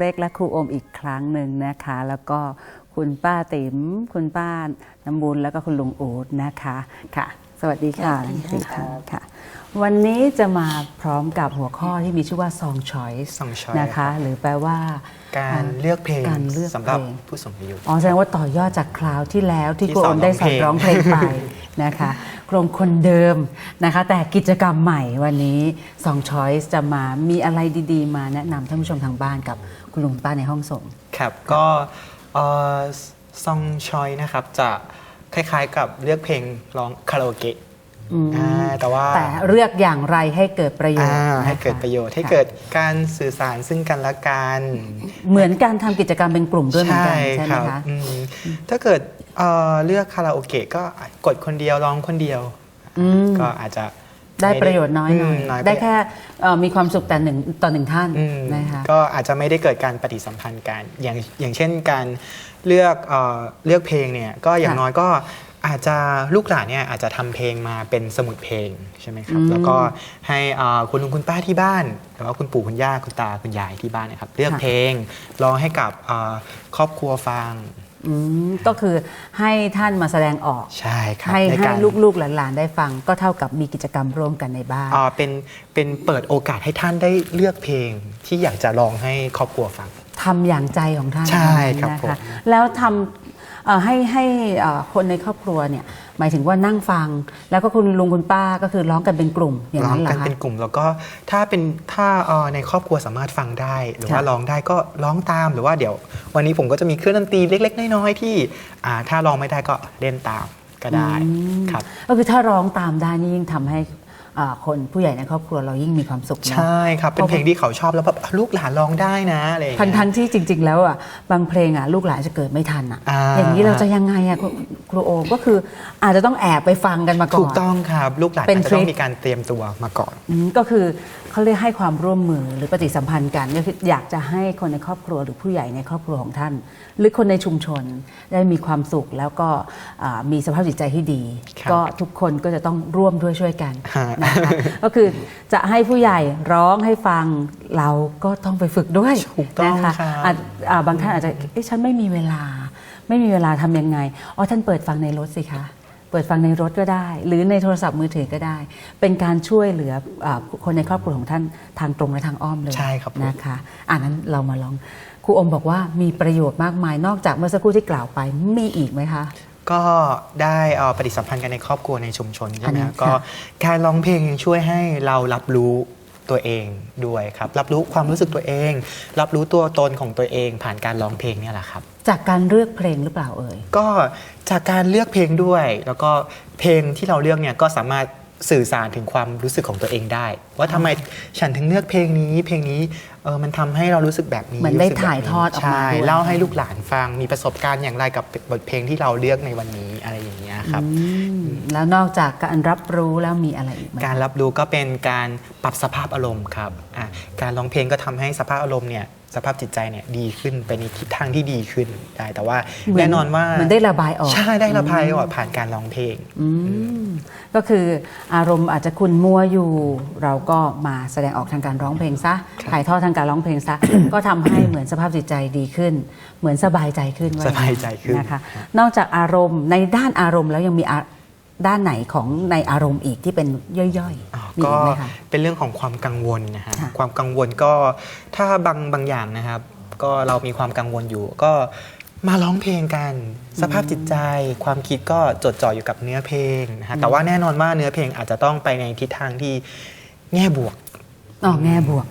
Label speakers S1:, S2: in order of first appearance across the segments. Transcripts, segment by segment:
S1: เล็กและครูโอมอีกครั้งหนึ่งนะคะ แล้วก็คุณป้าติ๋มคุณป้าน้ำบุญแล้วก็คุณลุงอูดนะคะค่ะสวัสดีค่ะ ทั้งสี่ท่านค่ะ วันนี้จะมาพร้อมกับหัวข้อที่มีชื่อว่า Song Choice
S2: Song Choice
S1: นะคะ หรือแปลว่า
S2: การเลือกเพลง
S1: การเลือก
S2: สำหรับ
S1: เพลง
S2: ผู้สูงอายุ
S1: อ๋อแสดงว่าต่อยอดจากคราวที่แล้วที่
S2: ที่
S1: ครู
S2: ส
S1: โอ
S2: อน
S1: มได้สอน
S2: ร้
S1: ร้อ
S2: องง
S1: เพ
S2: เพ
S1: ล
S2: ล
S1: ง
S2: ง
S1: ไปนะคะกรมคนเดิมนะคะ แต่กิจกรรมใหม่วันนี้ Song Choice จะมามีอะไรดีๆ มาแนะนำท่านผู้ชมทางบ้านกับ คุณลุงป้าในห้องส่ง
S2: ครับ ก็ซองชอยนะครับ จะคล้ายๆกับเลือกเพลงร้องคาราโอเกะ
S1: อืม
S2: อ่าแต่ว่า
S1: แต่เลือกอย่างไรให้เกิดประโยชน์
S2: อ่า
S1: นะคะ
S2: ให้เกิดประโยชน์ให้
S1: ค่
S2: เกิดการสื่อสารซึ่งกันและกัน
S1: เหมือนการทำกิจกรรมเป็นกลุ่มด้วยเหมือนกันใช่ไหม
S2: รับ
S1: คะ
S2: อืมถ้าเกิดเอ่อเลือกคาราโอเกะก็กดคนเดียวร้องคนเดียว
S1: อืม
S2: ก็อาจจะ
S1: ได้
S2: ม่
S1: ประโยชน์น้อยหน่อย
S2: มน้อย
S1: ได้แค่เอ่อมีความสุขแต่หนึ่งต่อหนึ่งท่าน
S2: อืม
S1: นะคะ
S2: ก็อาจจะไม่ได้เกิดการปฏิสัมพันธ์กันอย่างอย่างเช่นการเลือกเอ่อเลือกเพลงเนี่ยก็อย่าง
S1: ค่ะ
S2: น้อยก็อาจจะลูกหลานเนี่ยอาจจะทำเพลงมาเป็นสมุดเพลงใช่ไหมครับ
S1: อืม
S2: แล้วก็ให้เอ่อคุณลุงคุณป้าที่บ้านหรือว่าคุณปู่คุณย่าคุณตาคุณยายที่บ้านนะครับเลือกเพลงร้องให้กับเอ่อครอบครัวฟัง
S1: อืมก็คือให้ท่านมาแสดงออก
S2: ใช่ครับ
S1: ให้
S2: ใน
S1: ให้
S2: การ
S1: ลูกๆหลานๆได้ฟัง ก็เท่ากับมีกิจกรรมร่วมกันในบ้าน
S2: อ่าเป็นเป็นเปิดโอกาสให้ท่านได้เลือกเพลงที่อยากจะร้องให้ครอบครัวฟัง
S1: ทำอย่างใจของท่าน
S2: ใช่ครับ
S1: นะ
S2: ผม
S1: คะแล้วทำเอ่อให้ให้เอ่อคนในครอบครัวเนี่ย หมายถึงว่านั่งฟัง แล้วก็คุณลุงคุณป้าก็คือร้องกันเป็นกลุ่มอย่าง
S2: ร้อ
S1: นั้
S2: ง
S1: นเหรอ
S2: กัน
S1: คะ
S2: เป็นกลุ่มแล้วก็ถ้าเป็นถ้าเอ่อในครอบครัวสามารถฟังได้ หรือว่า
S1: ค่ะ
S2: ร้องได้ก็ร้องตามหรือว่าเดี๋ยว วันนี้ผมก็จะมีเครื่องดนตรีเล็ก ๆ น้อยๆที่อ่าถ้าร้องไม่ได้ก็เล่นตามก็ได้
S1: อืม
S2: ครับ
S1: ก็คือถ้าร้องตามได้นี่ยิ่งทำให้อ่า คนผู้ใหญ่ในครอบครัวเรายิ่งมีความสุขเนอะ
S2: ใช่ครับ เป็นเพลงที่เขาชอบแล้วแบบลูกหลานร้องได้นะอะไรอย่าง
S1: ทั้ง
S2: เงี้ย
S1: ทั้งที่จริง ๆ แล้วอะบางเพลงอะลูกหลานจะเกิดไม่ทันอะ
S2: อ่า
S1: อย่างนี้เราจะยังไงอะครูครูโอก็คืออาจจะต้องแอบไปฟังกันมาก่อน
S2: ถูกต้องครับ ลูกหลาน
S1: เป็น
S2: อาจจะต้อ
S1: ทริ
S2: ง
S1: ค
S2: มีการเตรียมตัวมาก่อน
S1: อืมก็คือ เขาเรียกให้ความร่วมมือหรือปฏิสัมพันธ์กันก็คืออยากจะให้คนในครอบครัวหรือผู้ใหญ่ในครอบครัวของท่าน หรือคนในชุมชนได้มีความสุขแล้วก็อ่ามีสภาพจิตใจที่ดี
S2: ครับ
S1: ก็ทุกคนก็จะต้องร่วมด้วยช่วยกัน
S2: ฮะ
S1: นะคะก็คือจะให้ผู้ใหญ่ร้องให้ฟังเราก็ต้องไปฝึกด้วย
S2: ถูกต้อง
S1: นะคะ
S2: ครับ
S1: อาจอ่าบางท่านอาจจะ เอ๊ะ ฉันไม่มีเวลา ไม่มีเวลาทำยังไง อ๋อ ท่านเปิดฟังในรถสิคะเปิดฟังในรถก็ได้ หรือในโทรศัพท์มือถือก็ได้ เป็นการช่วยเหลืออาคนในครอบครัวของท่านทางตรงและทางอ้อมเลย
S2: ใช่ครับผม
S1: นะคะอ่านั้นเรามาลองครูอมบอกว่ามีประโยชน์มากมายนอกจากเมื่อสักครู่ที่กล่าวไปมีอีกไหมคะ
S2: ก็ได้เอ่อปฏิสัมพันธ์กันในครอบครัวในชุมชนใช่ไหม
S1: อันนี้
S2: ฮะก็
S1: ค่ะ
S2: การร้องเพลงยังช่วยให้เรารับรู้ ตัวเองด้วยครับ รับรู้ความรู้สึกตัวเอง รับรู้ตัวตนของตัวเอง ผ่านการร้องเพลงเนี่ยแหละครับ
S1: จากการเลือกเพลงหรือเปล่าเอ่ย
S2: ก็จากการเลือกเพลงด้วย แล้วก็เพลงที่เราเลือกเนี่ยก็สามารถ สื่อสารถึงความรู้สึกของตัวเองได้ ว่าทำไมฉันถึงเลือกเพลงนี้ เพลงนี้เออมันทำให้เรารู้สึกแบบนี้
S1: เหมือนได้
S2: รู้สึกแบบ
S1: ถ่ายทอดออกมา
S2: ใช่
S1: ด้วย
S2: เล่าให้ลูกหลานฟังมีประสบการณ์อย่างไรกับบทเพลงที่เราเลือกในวันนี้อะไรอย่างเงี้ยครับ
S1: อืมแล้วนอกจากการรับรู้แล้วมีอะไรอีกไหม
S2: การรับรู้ก็เป็นการปรับสภาพอารมณ์ครับอะการร้องเพลงก็ทำให้สภาพอารมณ์เนี่ย สภาพจิตใจเนี่ยดีขึ้นไปในทิศทางที่ดีขึ้นได้แต่ว่า
S1: เหมื
S2: แน่นอนว่า
S1: เหมือนได้ระบายออก
S2: ใช่ได้ระบายออกผ่านการร้องเพลง
S1: อืมก็คืออารมณ์อาจจะคุณมัวอยู่ เราก็มาแสดงออกทางการร้องเพลงซะ
S2: ครับ
S1: ถ่ายทอดทางการร้องเพลงซะก็ทำให้เหมือนสภาพจิตใจดีขึ้น เหมือนสบายใจขึ้นว่
S2: สบายใจขึ้น
S1: นะคะ นอกจากอารมณ์ในด้านอารมณ์แล้วยังมีอะ ด้านไหนของในอารมณ์อีกที่เป็นย่อย
S2: อ่า
S1: ๆมี
S2: ก็
S1: อีกไหมคะ
S2: เป็นเรื่องของความกังวลนะฮะ
S1: ค่ะ
S2: ความกังวลก็ถ้าบางบางอย่างนะครับ ก็เรามีความกังวลอยู่ ก็มาร้องเพลงกัน สภาพจิตใจ ความคิดก็จดจ่ออยู่กับเนื้อเพลงนะฮะแต่ว่าแน่นอนว่าเนื้อเพลงอาจจะต้องไปในทิศทางที่แง่บวก
S1: อ๋อแง่บวก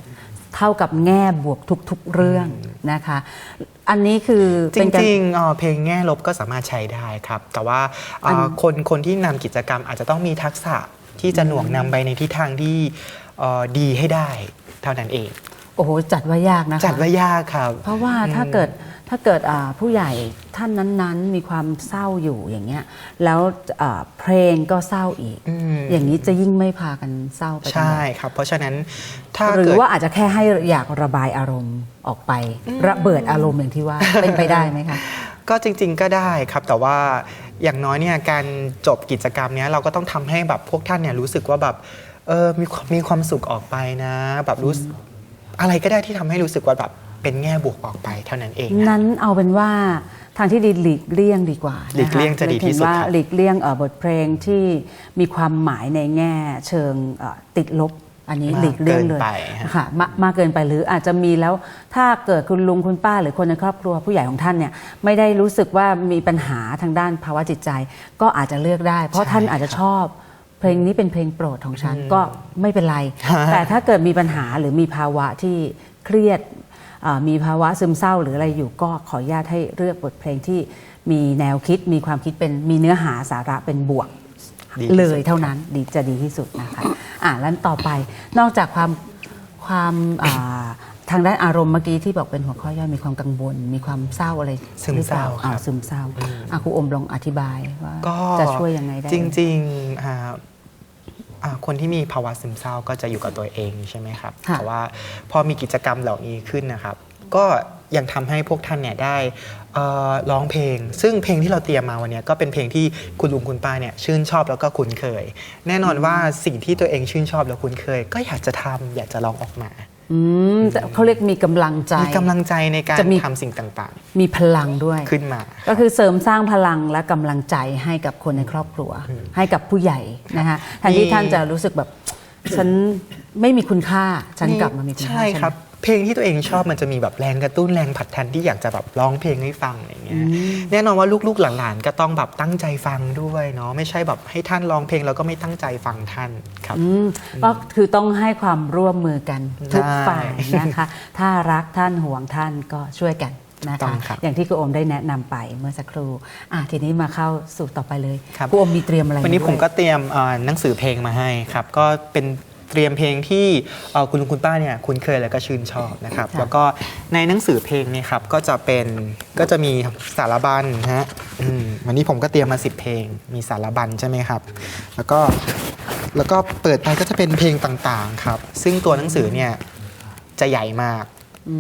S1: เท่ากับแง่บวกทุกๆเรื่องนะคะ อันนี้คือ
S2: จ
S1: เป็นการ
S2: ริงๆเอ่อเพลงแง่ลบก็สามารถใช้ได้ครับ แต่ว่าเอ่ออนคนคนที่นำกิจกรรมอาจจะต้องมีทักษะที่จะหน่วงนำไปในทิศทางที่เอ่อดีให้ได้เท่านั้นเอง
S1: โอ้โหจัดว่ายากนะคะ
S2: จัดว่ายากครับ
S1: เพราะว่าถ้าเกิด ถ้าเกิดอ่าผู้ใหญ่ท่านนั้นๆ มีความเศร้าอยู่อย่างเงี้ยแล้วอ่าเพลงก็เศร้าอีก
S2: อืม
S1: อย่างนี้จะยิ่งไม่พากันเศร้าไป
S2: ใช่ครับ เพราะฉะนั้นถ้า
S1: หรื
S2: เกิ
S1: อ
S2: ด
S1: ว่าอาจจะแค่ให้อยากระบายอารมณ์ออกไประเบิดอารมณ์อย่างที่ว่าเป็นไปได้ไหมคะ
S2: ก็จริง ๆ ก็ได้ครับแต่ว่าอย่างน้อยเนี่ยการจบกิจกรรมเนี้ยเราก็ต้องทำให้แบบพวกท่านเนี่ยรู้สึกว่าแบบเออมีความมีความสุขออกไปนะ แบบรู้สึกอะไรก็ได้ที่ทำให้รู้สึกว่าแบบ เป็นแง่บวกออกไปเท่านั้นเองนะ
S1: นั้นเอาเป็นว่าทางที่ดีหลีกเลี่ยงดีกว่านะคะ
S2: หลีกเลี่ยงจะดีที่สุด
S1: นึกถึงว่า
S2: ครับ
S1: หลีกเลี่ยงเอ่อบทเพลงที่มีความหมายในแง่เชิงเอ่อติดลบ อันนี้
S2: มาก
S1: หลีกเลี่ยงเลย
S2: เกินไปฮะ
S1: ค่ะมามากเกินไปหรืออาจจะมีแล้วถ้าเกิดคุณลุงคุณป้าหรือคนในครอบครัวผู้ใหญ่ของท่านเนี่ยไม่ได้รู้สึกว่ามีปัญหาทางด้านภาวะจิตใจ ก็อาจจะเลือกได้ เพราะท่านอาจจะชอบ เพลงนี้เป็นเพลงโปรดของฉันก็ไม่เป็นไร แต่ถ้าเกิดมีปัญหาหรือมีภาวะที่เครียดเอ่อ มีภาวะซึมเศร้าหรืออะไรอยู่ก็ขออนุญาตให้เลือกบทเพลงที่มีแนวคิดมีความคิดเป็นมีเนื้อหาสาระเป็นบวก
S2: ดีที่สุด
S1: เลยเท่านั้นดีจะดีที่สุดนะคะอ่าแล้วต่อไปนอกจากความความอ่าทางด้านอารมณ์เมื่อกี้ที่บอกเป็นหัวข้อย่อยมีความกังวล มีความเศร้าอะไร
S2: ซึมเศร้า
S1: หอปล่
S2: ครับ
S1: อ่ซึมเศร้าอะครูอมลองอธิบายว่า
S2: ก็
S1: จะช่วยยังไงได้
S2: จริงๆอ่าอ่า คนที่มีภาวะซึมเศร้าก็จะอยู่กับตัวเองใช่ไหมครับ
S1: ค่ะ
S2: แต่ว่าพอมีกิจกรรมเหล่านี้ขึ้นนะครับ ก็ยังทำให้พวกท่านเนี่ยได้เอ่อร้องเพลง ซึ่งเพลงที่เราเตรียมมาวันเนี้ยก็เป็นเพลงที่คุณลุงคุณป้าเนี่ยชื่นชอบแล้วก็คุ้นเคย แน่นอนว่าสิ่งที่ตัวเองชื่นชอบแล้วคุ้นเคย ก็อยากจะทำอยากจะร้องออกมา
S1: อืมแต่เขาเรียกมีกำลังใจ
S2: มีกำลังใจในการ
S1: จะมี
S2: ทำสิ่งต่าง
S1: มีพลังด้วย
S2: ๆ ขึ้นมา
S1: ก็คือเสริมสร้างพลังและกำลังใจให้กับคนในครอบครัว ให้กับผู้ใหญ่นะคะแทนที่
S2: มี
S1: ท่านจะรู้สึกแบบ ฉันไม่มีคุณค่า ฉันกลับมามีคุณค่า
S2: ใช่
S1: ใช่ไหม
S2: ครับ เพลงที่ตัวเองชอบมันจะมีแบบแรงกระตุ้นแรงผลักดันที่อยากจะแบบร้องเพลงให้ฟังอะไรเงี้ยแน่นอนว่าลูกๆหลานๆก็ต้องแบบตั้งใจฟังด้วยเนาะไม่ใช่แบบให้ท่านร้องเพลงแล้วก็ไม่ตั้งใจฟังท่านครับ
S1: อืมก็คือต้องให้ความร่วมมือกันทุก
S2: ใช่
S1: ฝ่ายนะคะถ้ารักท่านห่วงท่านก็ช่วยกันนะ
S2: ต้อ
S1: คะ
S2: งครับ
S1: อย่างที่ครูอมได้แนะนำไปเมื่อสักครู่อะทีนี้มาเข้าสู่ต่อไปเลย
S2: ครับ
S1: ครูอมมีเตรียมอะไร
S2: วันนี้าผม
S1: ด้วย
S2: ก็เตรียมเอ่อหนังสือเพลงมาให้ครับ ก็เป็น เตรียมเพลงที่เอ่อคุณลุงคุณป้าเนี่ยคุ้นเคยแล้วก็ชื่นชอบนะครับ
S1: ค่ะ
S2: แล้วก็ในหนังสือเพลงเนี่ยครับก็จะเป็นก็จะมีสารบัญนะฮะอืมวันนี้ผมก็เตรียมมา10เพลง มีสารบัญใช่ไหมครับ แล้วก็แล้วก็เปิดไปก็จะเป็นเพลงต่างๆครับ ซึ่งตัวหนังสือเนี่ยจะใหญ่มาก
S1: อื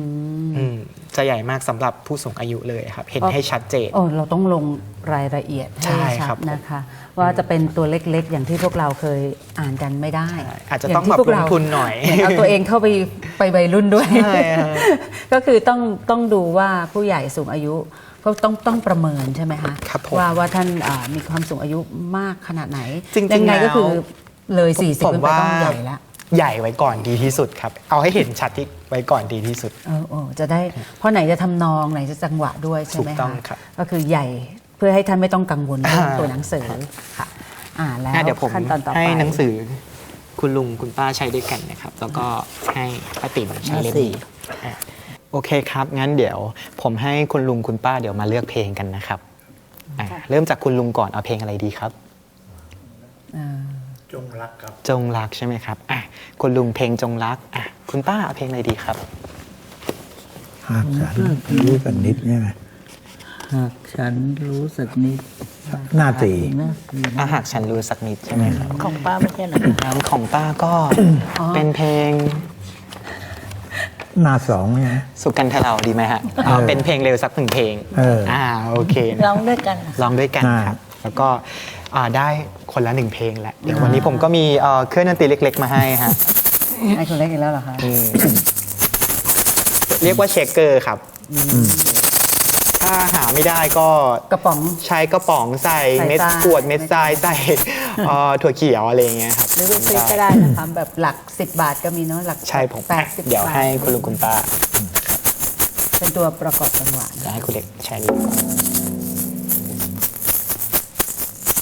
S1: ม
S2: อืมจะใหญ่มากสำหรับผู้สูงอายุเลยครับ เห็นให้ชัดเจน
S1: โอ้เราต้องลงรายละเอียด
S2: ใช่
S1: ให้
S2: ครั
S1: ชั
S2: บ
S1: ดนะคะ ว่าจะเป็นตัวเล็กๆ อย่างที่พวกเราเคยอ่านกันไม่ได้
S2: ใช่อาจจะ
S1: ย่
S2: ต้อง
S1: ที่
S2: แบบ
S1: พวกเรา
S2: ลงทุนหน่อย
S1: เเอาตัวเองเข้าไปไปวัยรุ่นด้วย
S2: ใช่ฮะ
S1: ก็คือต้องต้องดูว่าผู้ใหญ่สูงอายุก็ต้องต้องประเมินใช่ไหมคะ
S2: ครับผม
S1: ว่าว่าท่านอ่ามีความสูงอายุมากขนาดไหน
S2: จริงๆ
S1: ยังไงก็คือ
S2: แล้ว
S1: เลย 40
S2: ผม
S1: ขึ้นไป
S2: ว่า
S1: ต้องใหญ่ละ
S2: ใหญ่ไว้ก่อนดีที่สุดครับ เอาให้เห็นชัดที่ไว้ก่อนดีที่สุด
S1: เออเออจะได้เพราะไหนจะทำนองไหนจะจังหวะด้วยใช่ไหม
S2: ถูกต้อง
S1: คะ
S2: ครับ
S1: ก็คือใหญ่เพื่อให้ท่านไม่ต้องกังวลเรื่อง
S2: อ่า
S1: ตัวหนังสือค่ะ อ่าแล้ว
S2: อะเดี๋ยวผม
S1: ขั้นตอนต่อไป
S2: ให้หนังสือคุณลุงคุณป้าใช้ด้วยกันนะครับ แล้วก็ให้ป้าติ๋มใช้เล่มนี้อะโอเคครับ งั้นเดี๋ยวผมให้คุณลุงคุณป้าเดี๋ยวมาเลือกเพลงกันนะครับอะเริ่มจากคุณลุงก่อนเอาเพลงอะไรดีครับ
S1: อ่า
S3: จงรักครับ
S2: จงรักใช่ไหมครับอะคุณลุงเพลงจงรักอะคุณป้าเอาเพลงอะไรดีครับ
S3: หากฉันรู้กันนิดใช่ไหม
S4: หากฉันรู้สึกนิด
S3: หน้าตี
S4: นะคือ
S2: อาหากฉันรู้สักนิดใช่ไหมครับ
S4: ของป้าไม่ใช่เหรอ
S2: น้ำของป้าก็ เป็นเพลง
S3: หน้าสองใช่ไหม
S2: สุกันทะเราดีไหมฮะเอาเป็นเพลงเร็วสักหนึ่งเพลง
S3: เออ อ่
S2: อ่าโอเคนะ
S4: ร้องด้วยกันเหรอ
S2: ร้องด้วยกัน
S3: อ่า
S2: ครับ แล้วก็ อ่าได้คนละหนึ่งเพลงแหละเดี๋ยววันนี้ผมก็มีเอ่อเครื่องดนตรีเล็ก ๆ มาให้ฮะ
S1: ไอ้คนเล็กอีกแล้วเหรอคะ
S2: อืมเรียกว่าเชคเกอร์ครับ ถ้าหาไม่ได้ก็
S1: กระป๋อง
S2: ใช้กระป๋องใส่
S1: ใส่
S2: เม็ด
S1: ทราย
S2: ขวดเม็ดทรายใส่เอ่อถั่วเขียวอะไรอย่างเงี้ยครับ
S1: หรือว่าซื้อก็ได้นะคะแบบหลัก 10 บาทก็มีเนาะหลัก
S2: ใช่ผม
S1: แปดสิบ
S2: เดี๋ยว
S1: บาท
S2: ให้คุณลุงคุณป้า
S1: เป็นตัวประกอบจังหวะ
S2: จะ
S1: นะ
S2: ให้คุณเล็กแชร์ลิงก์ก่อน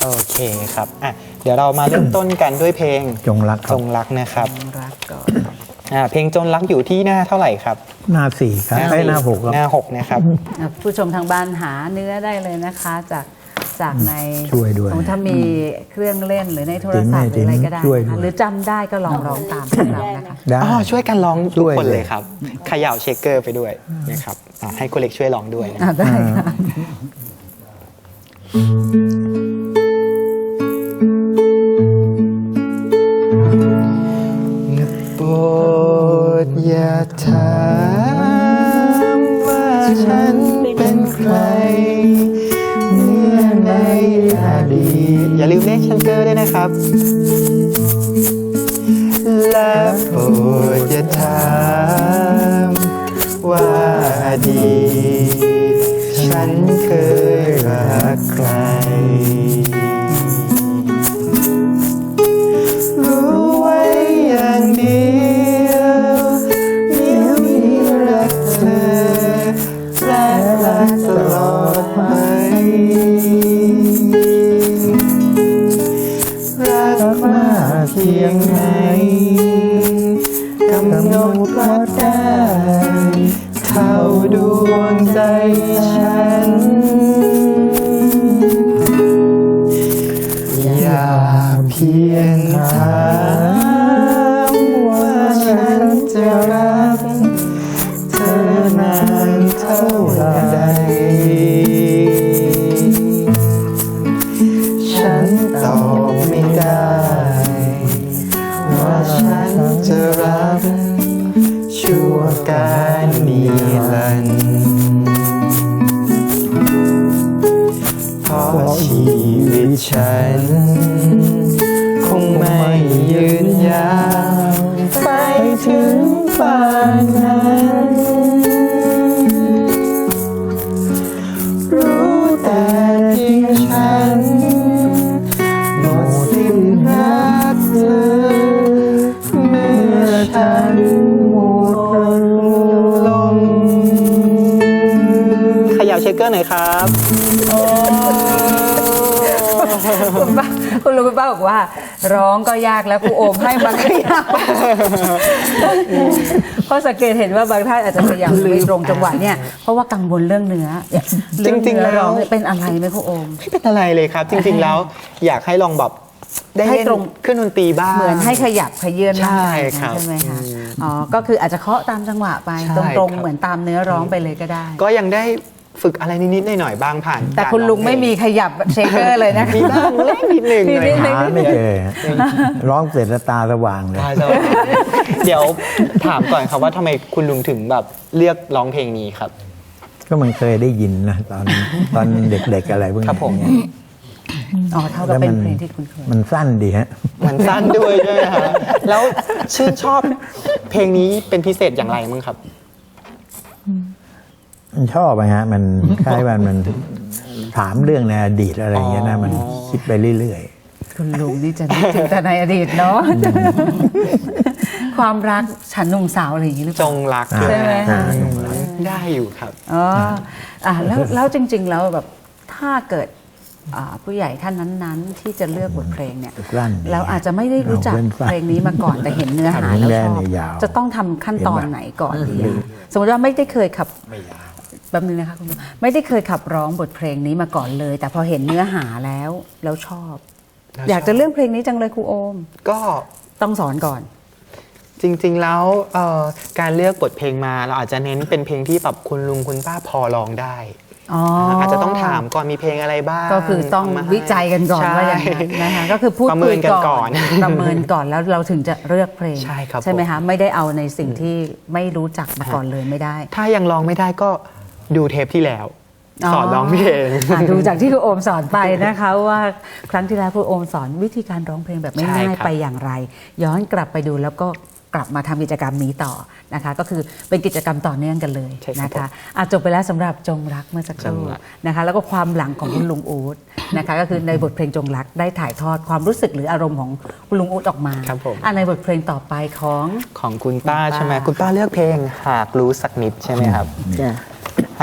S2: โอเคครับอะเดี๋ยวเรามาเริ่มต้นกันด้วยเพลง
S3: จงรักค
S2: จ
S3: รับ
S2: งรักนะครับ
S1: รักก่อน
S2: อ่าเพลงจงรักอยู่ที่หน้าเท่าไหร่ครับ
S3: หน้าสี่ครับไอ้ยหน้าหกครับ
S2: หน้าหกนะครับ
S1: อะผู้ชมทางบ้านหาเนื้อได้เลยนะคะ จากจากใน
S3: ช่วยด้วย
S1: สมมุติถ้ามีเครื่องเล่นหรือในโทรศัพท์หรืออะไรก็ได้
S3: ช่วย
S1: นะ
S3: ด้ว
S1: คะ
S3: ย
S1: หรือจำได้ก็ลองร้องตามพวกเรานะคะ
S3: ได้
S2: อ๋อช่วยกันร้องทุก
S3: ช่วย
S2: คน
S3: เลย
S2: เลยครับเขย่าเชคเกอร์ไปด้วยนะครับอะให้คุณเล็กช่วยร้องด้วยนะ
S1: อะได้ค่ะ
S2: โอย่าถามว่าฉันเป็นใครเมื่อในอดีตอย่าลืมเลขชันเกอร์ด้วยนะครับ และโปรดจะถามว่าอดีตฉันเคย จะรับชั่วการนิรันดร์เพราะชีวิตฉัน คงไม่ยืนยาว ไปถึงป่านนั้น ขยับเชคเกอร์หน่อยครับ
S1: คุณป้าคุณลุงคุณป้าบอกว่า ร้องก็ยากแล้วครูโอมให้มาก็ยากเพราะสังเกตเห็นว่าบางท่านอาจจะพยายามไม่ตรงจังหวะเนี่ยเพราะว่ากังวลเรื่องเนื้อ
S2: จริงๆ
S1: เอเนื้อ
S2: แล้ว
S1: ร้องเนี่ยเป็นอะไรไหมครูโอม
S2: ไม่เป็นอะไรเลยครับ จริง ๆ แล้วอยากให้ลองแบบได้
S1: ให้
S2: เล่น
S1: ตรง
S2: ขึ้นดนตรีบ้าง
S1: เหมือนให้ขยับขยื่นร่างกาย
S2: ใช่ครับ
S1: ใช่ไหมคะอ๋อก็คืออาจจะเคาะตามจังหวะไป
S2: ใช่
S1: ตรง
S2: ครับ
S1: ๆเหมือนตามเนื้อร้องไปเลยก็ได้
S2: ก็ยังได้ ฝึกอะไรนิดๆหน่อยๆบ้างผ่าน
S1: แต่
S2: การ
S1: คุณลุง
S2: ร้อเพ
S1: ไม่มีขยับเชคเกอร์เลยนะคะ
S2: มีบ้างเล็กนิดหนึ่ง
S1: มี
S2: หน่อย
S1: นิดหนึ่ง
S3: หาไม่เจอฮะร้องเสร็จแล้วตาสว่างเลย
S2: ใช่ใช่เดี๋ยวถามก่อนครับว่าทำไมคุณลุงถึงแบบเลือกร้องเพลงนี้ครับ
S3: ก็มันเคยได้ยินนะตอนตอนเด็กๆอะไรพวก
S2: ครั
S3: นี้
S2: บผม
S1: อ๋อเท่ากับเป็นเพลงที่คุณเคย
S3: มันสั้นดีฮะ
S2: มันสั้นด้วยใช่ไหมฮะแล้วชื่นชอบเพลงนี้เป็นพิเศษอย่างไรมั้งครับ
S3: มันชอบอะฮะ มันคล้ายมันมันถามเรื่องในอดีตอะไรอย่างเงี้ยนะมันคิดไปเรื่อย
S1: คุณลุงนี่จะนึกถึงแต่ในอดีตเนาะความรักฉันหนุ่มสาวอะไรอย่างนี้หรือเป
S2: จ
S1: ล่า
S2: งรัก
S3: อ่า
S1: ใช่ไหมคะ
S2: ได้อยู่ครับ
S1: อ๋ออะแล้วแล้วจริง ๆ แล้วแบบถ้าเกิดอ่าผู้ใหญ่ท่านนั้นๆ ที่จะเลือกบทเพลงเนี่ย
S3: ๆสั้นดี
S1: แล้วอาจจะไม่ได้รู้จัก
S3: เอาสั้นๆ
S1: เพลงนี้มาก่อนแต่เห็นเนื้อหา
S3: ครับ
S1: แล้วช
S3: แน่
S1: อบ
S3: เนี่ยยาว
S1: จะต้องทำขั้นตอน
S3: เห็นปะ
S1: ไหนก่อนดีอะสมมติว่าไม่ได้เคยขับ แบบนึงนะคะคุณผู้ชมไม่ได้เคยขับร้องบทเพลงนี้มาก่อนเลย แต่พอเห็นเนื้อหาแล้วแล้วชอบ
S2: แล้ว
S1: อยาก
S2: ชอบ
S1: จะเลือกเพลงนี้จังเลยครูโอม
S2: ก็
S1: ต้องสอนก่อน
S2: จริงๆแล้วเอ่อการเลือกบทเพลงมาเราอาจจะเน้นเป็นเพลงที่แบบคุณลุงคุณป้าพอร้องได้
S1: อ๋อ
S2: อาจจะต้องถามก่อนมีเพลงอะไรบ้าง
S1: ก็คือต้อง
S2: เามาให้
S1: วิจัยกันก่อน
S2: ใช่
S1: ว่าอย่างนั้นนะคะก็คือพูด
S2: ประเมิ
S1: คุย
S2: นกัน
S1: ก่
S2: ก่
S1: อ
S2: อนน
S1: ประเมินก่อนแล้วเราถึงจะเลือกเพลง
S2: ใช่ครับ
S1: ใช่ไหม
S2: ผม
S1: คะไม่ได้เอาในสิ่งที่ไม่รู้จักมาก่อนเลยไม่ได้
S2: ถ้ายังร้องไม่ได้ก็ ดูเทปที่แล้ว สอนร้องเพลง
S1: อะดูจากที่ครูโอมสอนไปนะคะ ว่าครั้งที่แล้วครูโอมสอนวิธีการร้องเพลงแบบไม่
S2: ใช่
S1: ง่าย
S2: ครับ
S1: ไปอย่างไร ย้อนกลับไปดูแล้วก็กลับมาทำกิจกรรมนี้ต่อนะคะ ก็คือเป็นกิจกรรมต่อเนื่องกันเลย
S2: ใช่ครับ
S1: นะคะอะจบไปแล้วสำหรับจงรักเมื่อสักครู่
S2: จงรัก
S1: นะคะ แล้วก็ความหลังของคุณลุงอู๊ดนะคะ ก็คือในบทเพลงจงรักได้ถ่ายทอดความรู้สึกหรืออารมณ์ของคุณลุงอู๊ดออกมา
S2: ครับผม
S1: อะในบทเพลงต่อไปของ
S2: ของคุณป้า
S1: คุณป้า
S2: ใช่ไหมคุณป้าเลือกเพลงหากรู้สักนิดใช่ไหมครับ
S4: จ้ะ
S2: ห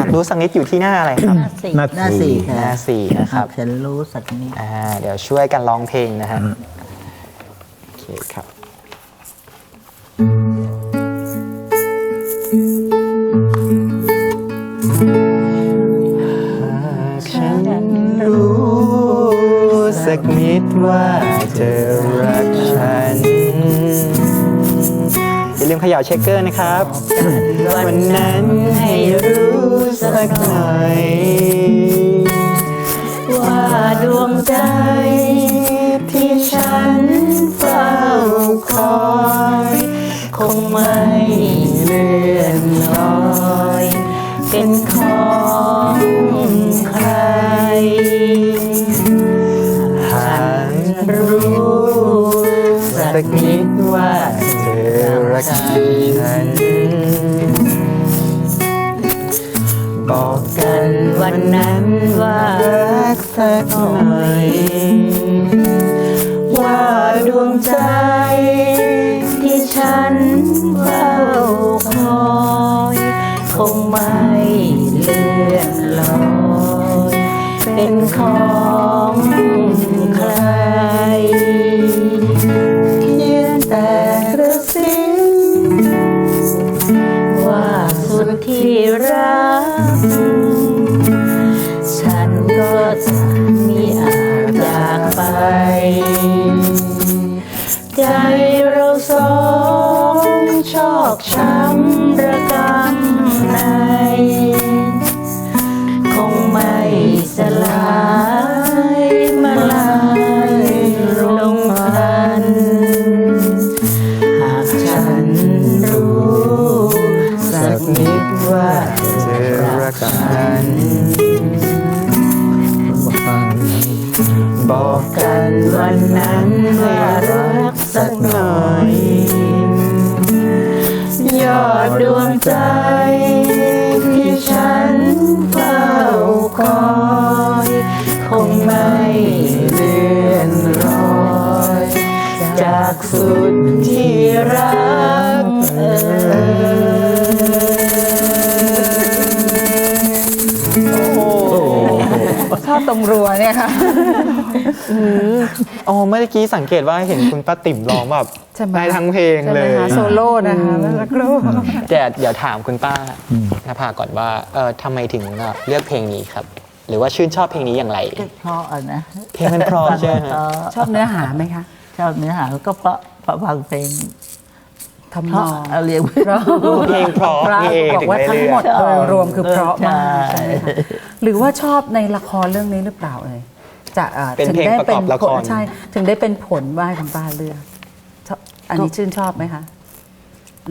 S2: ากรู้สักนิดอยู่ที่หน้าอะไรครับ
S4: หน้าสี่
S3: หน้า
S4: หน้าสี่
S3: สี่
S2: หน้าสี่นะครับ
S4: ฉันรู้สักนิด
S2: อ่าเดี๋ยวช่วยกันร้องเพลงนะฮะโอเคครับ ฉันรู้สักนิดว่าเธอรักฉันอย่า ลืมเขย่าเช็คเกอร์นะครับวันนั้นให้รู้สักหน่อย
S4: ว่าดวงใจ รั
S2: กฉัน บอกกัน
S4: วันนั้นว่ารักสักหน่อย ว่าดวงใจ ที่ฉันเฝ้าคอย คงไม่เลื่อนลอย เป็นของ ที่รัก
S1: ตรงรัวเนี่ยค่ะ
S2: โอ้เมื่อกี้สังเกตว่าเห็นคุณป้าติ๋มร้องแบบ
S1: ใช่ไหม
S2: ได้ทั้งเพลง
S1: ใช่ไห
S2: เล
S1: ม
S2: ย
S1: คะโซโล่นะคะแล้วสักครู่
S2: แต่เดี๋ยวถามคุณป้านภาก่อนว่าเออทำไมถึงเลือกเพลงนี้ครับ หรือว่าชื่นชอบเพลงนี้อย่างไร
S4: เพราะอะนะ
S2: เพลงมันเพราะใช่ไหมฮะ
S4: เพราะ
S1: ชอบเนื้อหาไหมคะ
S4: ชอบเนื้อหาก็เพราะเพราะฟังเพลง
S1: ทำ
S4: เพ
S1: น
S4: ราะ
S1: อง
S4: เอาเรียก
S1: เพราะ
S2: เพลงเพราะ
S1: พระ
S2: นี่เอง
S1: บอก
S2: ถึง
S1: ว่า
S2: ได้
S1: ทั้ง
S2: เลื
S1: หม
S2: อก
S1: ดโดยรวมคือเพราะมาก
S4: ใช่
S1: ใช่ไหมคะหรือว่าชอบในละครเรื่องนี้หรือเปล่าเอ่ยจะอ่า
S2: เป็น
S1: ถึง
S2: เพลง
S1: ได้
S2: ประกอบละคร
S1: ผลใช่ถึงได้เป็นผลว่าคุณป้าเลือกชอบอันนี้ชื่นชอบไหมคะ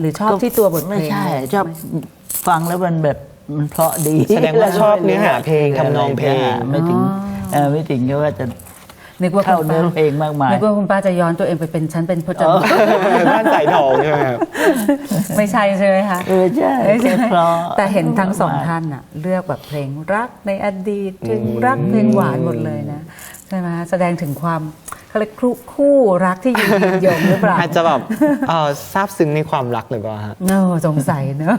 S1: หรือชอบที่ตัวบทเพลง
S4: ไม่ใช่ชอบฟังแล้วมันแบบมันเพราะดี
S2: แสดงว่าชอบเนื้อหาเพลงทำนองเพลง
S4: ไม่ถึงเออไม่ถึงก็ว่าจะ
S1: นึกว่า
S4: เข้า
S1: คุณ
S4: เนื้
S1: ป้า
S4: อเพลงมากมาย
S1: นึกว่าคุณป้าจะย้อนตัวเองไปเป็นฉันเป็นพจน์
S2: บ้านสายทองใช่ไหมครับ
S1: ไม่ใช่ใช่ไหมคะ
S4: เออใช่
S1: ไม่ใช่
S4: เพราะ
S1: แต่เห็นทั้งสองท่านน่ะเลือกแบบเพลงรักในอดีตเพลงรักเพลงหวานหมดเลยนะใช่ไหมแสดงถึงความเขาเรียกคู่คู่รักที่ยืนยงหรือเปล่า
S2: อาจจะแบบเอ่อซาบซึ้งในความรักหรือเปล่าฮะ
S1: เนอะสงสัยเนอะ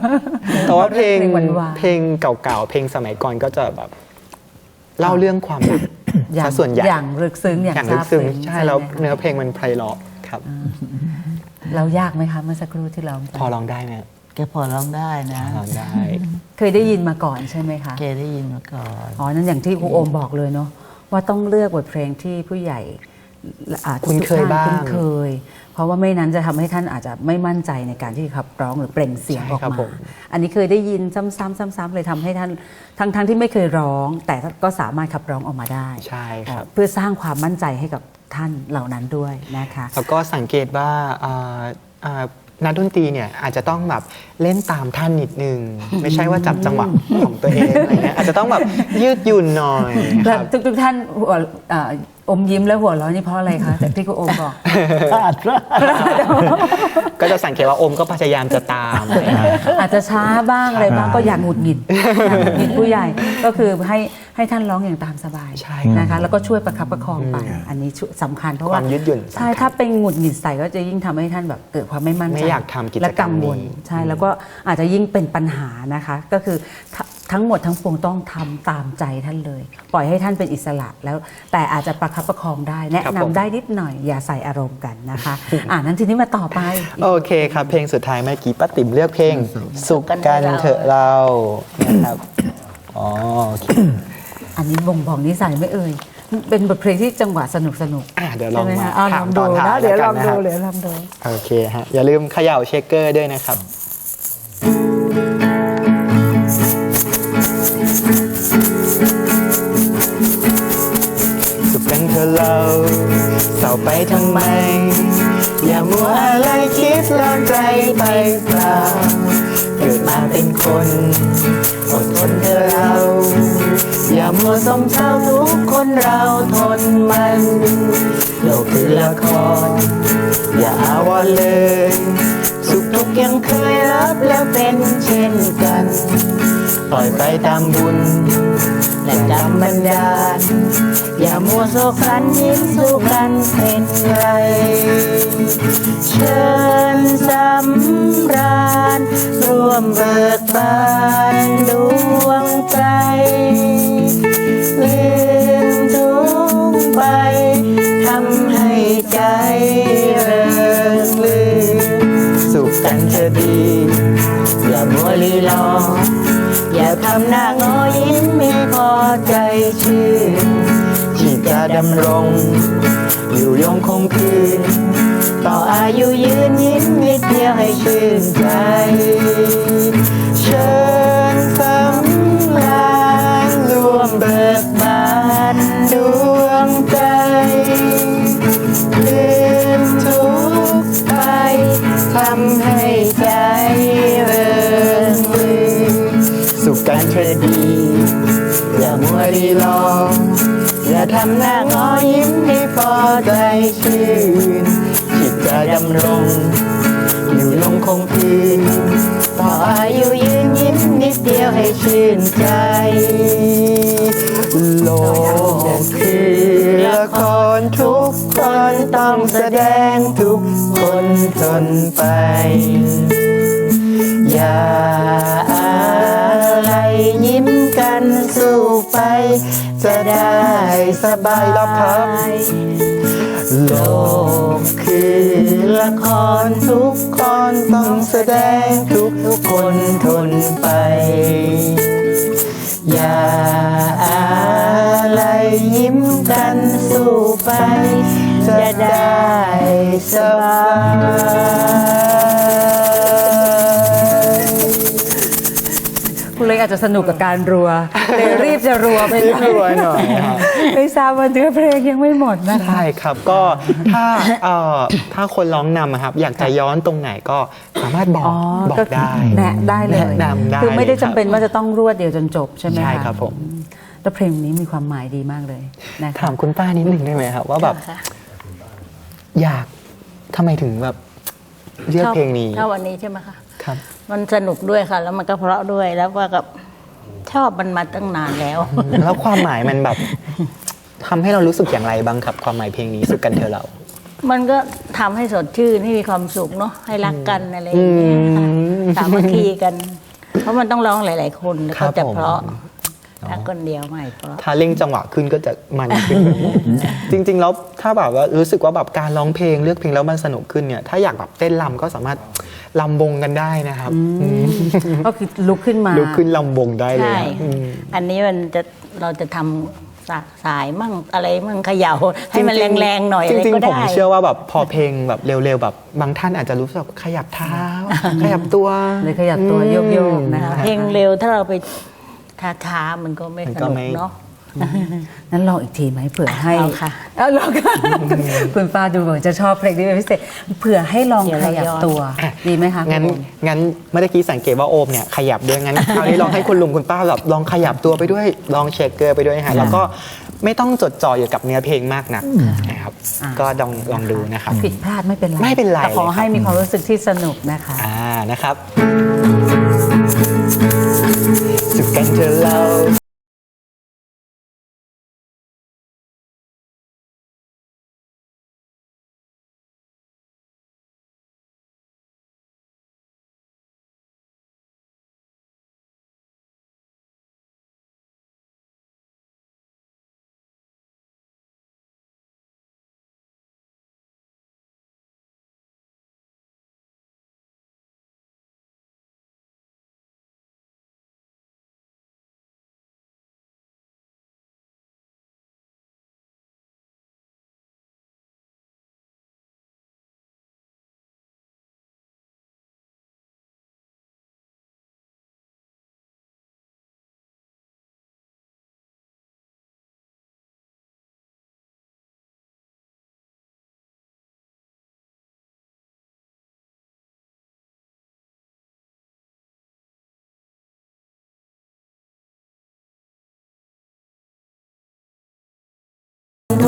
S2: แต่ว่าเพลง
S1: หวานๆ
S2: เพลงเก่าๆเพลงสมัยก่อนก็จะแบบ เล่าเรื่องความรัก
S1: อย่า
S2: ซะ
S1: ง
S2: ส่วนใหญ่
S1: อย่างลึกซึ้งอย่าง
S2: อย่างลึกซึ้ง
S1: ซาบ
S2: ใช่แล้ว
S1: ไหมคะ
S2: เนื้อเพลงมันไพเราะครับ
S1: เรายากไหมคะเมื่อสักครู่ที่เรา
S2: พอร้องได้ไหม
S4: แกพอร้องได้นะ
S2: ร้องได้
S1: เคยได้ยินมาก่อนใช่ไหมคะ
S4: แกได้ยินมาก่อน
S1: อ๋อนั่นอย่างที่ครูโอมบอกเลยเนาะว่าต้องเลือกบทเพลงที่ผู้ใหญ่อ่าทุกๆ
S2: คุ้นเคย
S1: ท่
S2: บ้าง
S1: คุ้นเคยเพ ราะว่าไม่นั้นจะทำให้ท่านอาจจะไม่มั่นใจในการที่ขับร้องหรือเปล่งเสียง
S2: ใช่
S1: ออก
S2: ครับ
S1: มา
S2: ผม
S1: อันนี้เคยได้ยินซ้ำๆซ้ำๆเลยทำให้ท่านทั้งทั้งที่ไม่เคยร้อง แต่ก็สามารถขับร้องออกมาได้
S2: ใช่ครับ
S1: เพื่อสร้างความมั่นใจให้กับท่านเหล่านั้นด้วยนะคะ
S2: แล้วก็สังเกตว่าอ่าอ่านักดนตรีเนี่ยอาจจะต้องแบบเล่นตามท่านนิดนึง ไม่ใช่ว่าจับจังหวะของตัวเองอะไรเงี้ยอาจจะต้องแบบยืดหยุ่นหน่อยค
S1: แล้ว
S2: รับ
S1: ทุกทุกๆท่านหัว อ่าอมยิ้มและหัวเราะนี่เพราะอะไรคะจากที่ครูโอมบอก
S4: พลาดพลาด
S2: ก็จะสังเกตว่าโอมก็พยายามจะตาม
S1: อาจจะช้าบ้างอะไรบ้างก็อย่างหงุดหงิดอย่างหงุดหงิดผู้ใหญ่ก็คือให้ให้ท่านร้องอย่างตามสบาย
S2: ใช่
S1: นะคะ แล้วก็ช่วยประคับประคองไป อันนี้ช่วยสำคัญเพราะว่า
S2: ความยืดหยุ่นสำคัญ
S1: ใช่ถ้าเป็นหงุดหงิดใส่ก็จะยิ่งทำให้ท่านแบบเกิดความไม่มั่นใจ
S2: ไม่อยากทำกิจกรรม
S1: และกังวล
S2: นี้
S1: ใช่แล้วก็อาจจะยิ่งเป็นปัญหานะคะ ก็คือท ทั้งหมดทั้งปวงต้องทำตามใจท่านเลย ปล่อยให้ท่านเป็นอิสระแล้วแต่อาจจะประคับประคองได้ แนะนำได้นิดหน่อยอย่าใส่อารมณ์กันนะคะ อ่านั้นทีนี้มาต่อไป
S2: โอเคครับ เพลงสุดท้ายเมื่อกี้ป้าติ๋มเลือกเพลง สุขกันเถอะเรานะครับอ๋อโอเค
S1: อันนี้บ่งบอกนิสัยไม่เอ่ยเป็นบทเพลงที่จังหวะสนุกสนุก
S2: อะเดี๋ยวลอง
S1: ใช่ไหม
S2: มา
S1: คะอ้าวล
S2: ถา
S1: อ
S2: ม
S1: ง
S2: ต
S1: ดู
S2: อนท้า
S1: นะ
S2: ย
S1: เดี๋ยวล
S2: แล้
S1: อ
S2: ว
S1: ง
S2: กันนะค
S1: ดู
S2: รับ
S1: เดี๋ยวลองดู
S2: โอเคฮะอย่าลืมเขย่าเชคเกอร์ด้วยนะครับ เราเศร้าไปทำไม อย่ามัวอะไรคิดลองใจไปเปล่าเกิดมาเป็นคนอดทนเธอะเรา อย่ามัวสมเศร้าทุกคนเราทนมันโลกคือละคร อย่าอาวรเลย สุขทุกข์ยังเคยรับแล้วเป็นเช่นกัน
S4: ปล่อยไปตามบุญ และกรรมบันดาล อย่ามัวโศกสันยิ้มสู้กันเป็นไร เชิญสำราญร่วมเบิกบานดวงใจลืมทุกไปทำให้ใจเริงลืมสุขกันเธอดี อย่ามัวลีลอ อย่ทำหน้างอยิ้มไม่พอใจชื่นที่จะดำรง อยู่ยงคงคืน ต่ออายุยืนยิ้มนิดเดียวให้ชื่นใจ เชิญสำราญรวมเบิกบานดวงใจลืมทุกไปทำให้ วรีรองอย่าทำหน้างอยิ้มให้พอใจชื่นจิตจะดำรงอยู่ลงคงคืนต่ออายุยืนยิ้มนิดเดียวให้ชื่นใจ โลกคือละครทุกคนต้องแสดงทุกคนทนไป อย่า จะได้สบาย
S2: รอบครับ
S4: โลกคือละครทุกคนต้องแสดงทุกทุกคนทนไป อย่าอะไรยิ้มกันสู้ไป จะได้สบาย
S1: คุณเลยอาจจะสนุกกับการรัวเลยรีบจะรัวไป
S2: รีบรัวหน่อยครับ
S1: ไม่ทราบว่าเนื้อเพลงยังไม่หมดนะคะ
S2: ใช่ครับก็ถ้าเอ่อถ้าคนร้องนำอะครับ อยากจะย้อนตรงไหนก็สามารถบอก
S1: อ๋อ
S2: บอก
S1: ก็
S2: ได้
S1: แนะได้เลย
S2: แนะนำได้
S1: คือไม่ได้
S2: เลยครั
S1: จำ
S2: บ
S1: เป็นว่าจะต้องรวดเดียวจนจบใช่ไหมะ
S2: ใช่ครับผม
S1: แล้วเพลงนี้มีความหมายดีมากเลยนะคะ
S2: ถามคุณป้านิดหนึ่งได้ไหมครับว่าแบบ
S4: ค่ะ
S2: อยากทำไมถึงแบบเลือกเพลงนี้
S4: ถ้าวันนี้ใช่ไหมคะ
S2: ครับ
S4: มันสนุกด้วยค่ะ แล้วมันก็เพราะด้วยแล้วว่ากับชอบมันมาตั้งนานแล้ว
S2: แล้วความหมายมันแบบทำให้เรารู้สึกอย่างไรบ้างครับ ความหมายเพลงนี้สุขกันเธอเรา
S4: มันก็ทำให้สดชื่นให้มีความสุขเนาะให้รักกันอะไรอย่างเงี้ยค่ะ
S2: อืม
S4: สามัคคีกัน เพราะมันต้องร้องหลาย ๆ คนแล้ว
S2: ครั
S4: ก็
S2: บ
S4: จะ
S2: ผม
S4: เพราะ ถ้าคนเดียวไม่เพราะ
S2: ถ้าเร่งจังหวะขึ้นก็จะมันขึ้นจริง ๆ แล้วถ้าแบบว่ารู้สึกว่าแบบการร้องเพลงเลือกเพลงแล้วมันสนุกขึ้นเนี่ยถ้าอยากแบบเต้นรำก็สามารถลำวงกันได้นะครับ
S1: ก็คือลุกขึ้นมา
S2: ลุกขึ้นลำวงได้เลย
S4: ใช่
S2: ครับอืม
S4: อันนี้มันจะเราจะทำสาสายมั่งอะไรมั่งเขย่าให้มัน
S2: จริงๆ
S4: แรงๆหน่อยอะไร
S2: จริง
S4: ก็
S2: ๆผม
S4: ได้
S2: เชื่อว่าแบบพอเพลงแบบเร็วๆแบบบางท่านอาจจะรู้สึกแบบขยับเท้า ขยับตัว
S1: เลยขยับตัวโยกๆนะคะ
S4: เพลงเร็วถ้าเราไป ช้าๆมันก็ไม่
S2: มัน
S4: ส
S2: ก็
S4: นุก
S2: ไม่
S4: เนาะ
S1: นั้นลองอีกทีไหมเผื่อให้
S4: เอาค่ะ
S1: เอาลองค่ะคุณป้าดูเหมือนจะชอบเพลงนี้เป็นพิเศษเผื่อให้ลอง
S4: เดี๋ยว
S1: ข
S4: เรา
S1: ยับ
S4: ย้อน
S1: ตัวดีไหมคะ
S2: งั้น
S1: คุณโอม
S2: งั้นเมื่อกี้สังเกตว่าโอมเนี่ยขยับด้วยงั้นคราวนี้ลองให้คุณลุงคุณป้าแบบลองขยับตัวไปด้วยลองเช็คเกอร์ไปด้วยฮะแล้วก็ไม่ต้องจดจ่ออยู่กับเนื้อเพลงมากนักนะครับ
S1: อ่า
S2: ก็ลองลองดูนะครับ
S1: ผิดพลาดไม่เป็นไร
S2: ไม่เป็นไร
S1: แต่ขอ
S2: เลยครับ
S1: ให้มีความรู้สึกที่สนุกนะคะ
S2: อ่านะครับ สุขกัน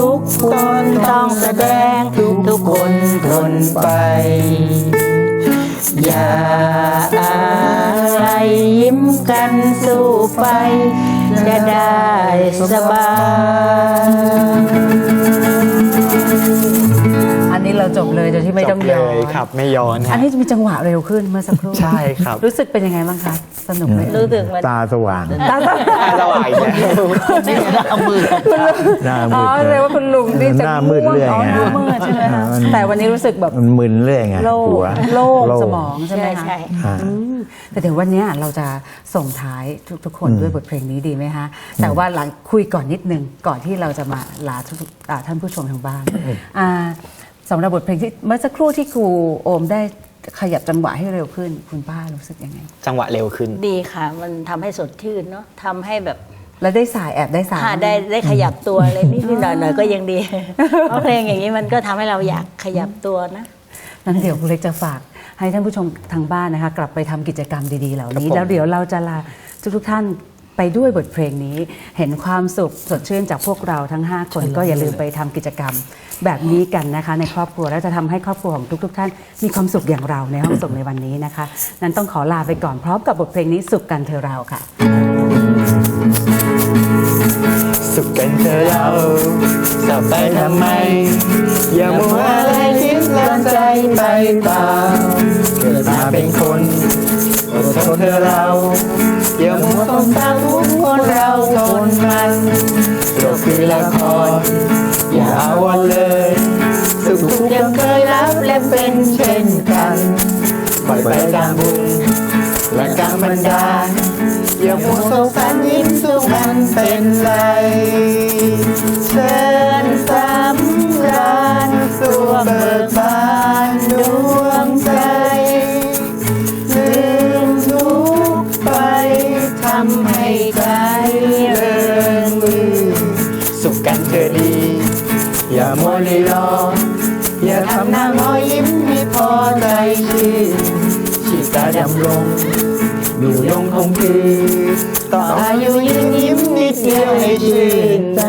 S2: ทุกคนต้องแสดงทุกคนทนไป อย่าอะไรยิ้มกันสู้
S4: ไป จะได้สบาย
S1: เราจบเลยโดยที่ไม่ต้อง
S2: จบ
S1: ย้อ
S2: เลย
S1: น
S2: ครับ ไม่ย้อน
S1: อั
S2: ฮะ
S1: นนี้จะมีจังหวะเร็วขึ้นเมื่อสักครู่
S2: ใช่ครับ
S1: รู้สึกเป็นยังไงบ้างคะสนุกไหม
S4: รู้สึกมัน
S3: ตาสว่าง
S1: ตาสว่าง
S2: สวายแล้ว
S4: เอามือ
S3: หน้า
S1: อ๋
S3: มื
S1: อ
S3: ด
S1: เรียกว่าคุณลุงที่จะ
S3: หน้ามืดเรื่อย
S1: อ๋อ
S3: ไง
S1: หน้ามืดใช่ไหมคะ
S3: มัน
S1: แต่วันนี้รู้สึกแบบ
S3: มันมึนเรื่อยไง
S1: โล่ง
S3: หัว
S1: โล่งสมองใช่ไหม
S4: ใช่
S1: คะ
S4: ใช่
S3: อ่า
S1: อืมแต่เดี๋ยววันเนี้ยเราจะส่งท้ายทุกๆคนด้วยบทเพลงนี้ดีไหมคะแต่ว่าหลังคุยก่อนนิดนึงก่อนที่เราจะมาลาทุกๆอ่าท่านผู้ชมทางบ้านอ่า สำหรับบทเพลงที่เมื่อสักครู่ที่ครูโอมได้ขยับจังหวะให้เร็วขึ้น คุณป้ารู้สึกยังไง
S2: จังหวะเร็วขึ้น
S4: ดีค่ะ มันทำให้สดชื่นเนาะทำให้แบบ
S1: แล้วได้สายแอบได้สาย
S4: ถ้าได้ได้ขยับตัวอะไรนิดๆหน่อยๆก็ยังดี เพราะเพลงอย่างนี้มันก็ทำให้เราอยากขยับตัวนะ
S1: นั้นเดี๋ยวคุณเล็กจะฝากให้ท่านผู้ชมทางบ้านนะคะ กลับไปทำกิจกรรมดีๆเหล่านี้
S2: ครับผม
S1: แล้วเดี๋ยวเราจะลาทุกๆท่าน ไปด้วยบทเพลงนี้ เห็นความสุขสดชื่นจากพวกเราทั้ง 5 คนก็อย่าลืมไปทำกิจกรรม แบบนี้กันนะคะ ในครอบครัวแล้วจะทำให้ครอบครัวของทุกๆท่าน มีความสุขอย่างเราในห้องส่งในวันนี้นะคะ นั้นต้องขอลาไปก่อนพร้อมกับบทเพลงนี้สุขกันเธอเราค่ะ
S2: สุขกันเธอะเราจะไปทำไม อย่ามัวอะไรคิดลันใจไปเปล่าเกิดมาเป็นคนอด ทนเธอเราอย่ามัวสงสารทุกคนเราทนมันโลกคือละครอย่าเอาวันเลยสุขทุกข์ยังเคยรับและเป็นเช่นกันปล่อยไปตามบุญและกรรมบันดาลอย่ามัวสงสารยิ้มสู้มันเป็นไร อย่ามัวลีรออย่าทำหน้างอยิ้มให้พอใจชื่นชีตาดำลงอยู่ยงคงคือต่ออายุยืนยิ้มนิดเดียวให้ชื่นใจ